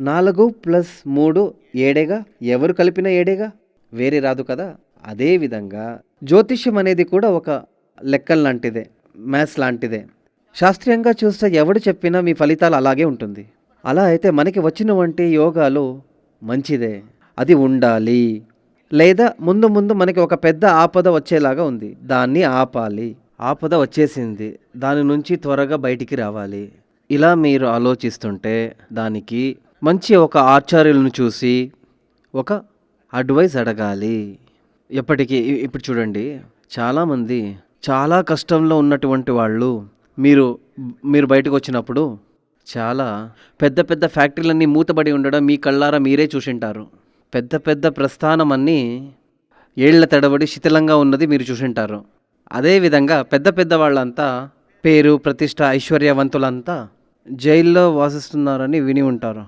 నాలుగు ప్లస్ మూడు ఏడేగా? ఎవరు కలిపిన ఏడేగా? వేరే రాదు కదా? అదే విధంగా జ్యోతిష్యం అనేది కూడా ఒక లెక్కల లాంటిదే మ్యాథ్స్ లాంటిదే. శాస్త్రీయంగా చూస్తే ఎవడు చెప్పినా మీ ఫలితాలు అలాగే ఉంటుంది. అలా అయితే మనకి వచ్చినవంటి యోగాలు మంచిదే. అది ఉండాలి. లేదా ముందు ముందు మనకి ఒక పెద్ద ఆపద వచ్చేలాగా ఉంది. దాన్ని ఆపాలి. ఆపద వచ్చేసింది. దాని నుంచి త్వరగా బయటికి రావాలి. ఇలా మీరు ఆలోచిస్తుంటే దానికి మంచి ఒక ఆచార్యులను చూసి ఒక అడ్వైస్ అడగాలి. ఎప్పటికీ ఇప్పుడు చూడండి చాలామంది చాలా కష్టంలో ఉన్నటువంటి వాళ్ళు మీరు మీరు బయటకు వచ్చినప్పుడు చాలా పెద్ద పెద్ద ఫ్యాక్టరీలన్నీ మూతబడి ఉండడం మీ కళ్ళారా మీరే చూసింటారు. పెద్ద పెద్ద ప్రస్థానం అన్నీ ఏళ్ళ తడబడి శిథిలంగా ఉన్నది మీరు చూసింటారు. అదేవిధంగా పెద్ద పెద్ద వాళ్ళంతా పేరు ప్రతిష్ట ఐశ్వర్యవంతులంతా జైల్లో వాసిస్తున్నారని విని ఉంటారు.